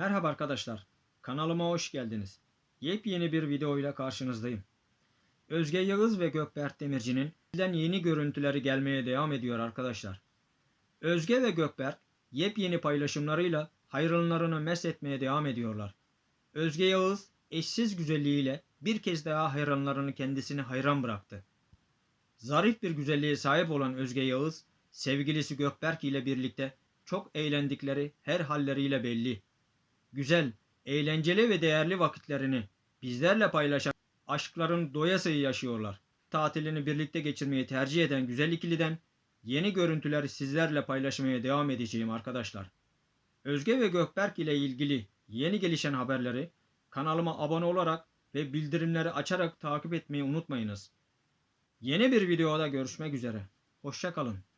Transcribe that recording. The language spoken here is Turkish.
Merhaba arkadaşlar. Kanalıma hoş geldiniz. Yepyeni bir videoyla karşınızdayım. Özge Yağız ve Gökberk Demirci'nin yeni görüntüleri gelmeye devam ediyor arkadaşlar. Özge ve Gökberk yepyeni paylaşımlarıyla hayranlarını mes etmeye devam ediyorlar. Özge Yağız eşsiz güzelliğiyle bir kez daha hayranlarını kendisini hayran bıraktı. Zarif bir güzelliğe sahip olan Özge Yağız, sevgilisi Gökberk ile birlikte çok eğlendikleri her halleriyle belli. Güzel, eğlenceli ve değerli vakitlerini bizlerle paylaşan aşkların doyasıya yaşıyorlar. Tatilini birlikte geçirmeyi tercih eden güzel ikiliden yeni görüntüleri sizlerle paylaşmaya devam edeceğim arkadaşlar. Özge ve Gökberk ile ilgili yeni gelişen haberleri kanalıma abone olarak ve bildirimleri açarak takip etmeyi unutmayınız. Yeni bir videoda görüşmek üzere. Hoşçakalın.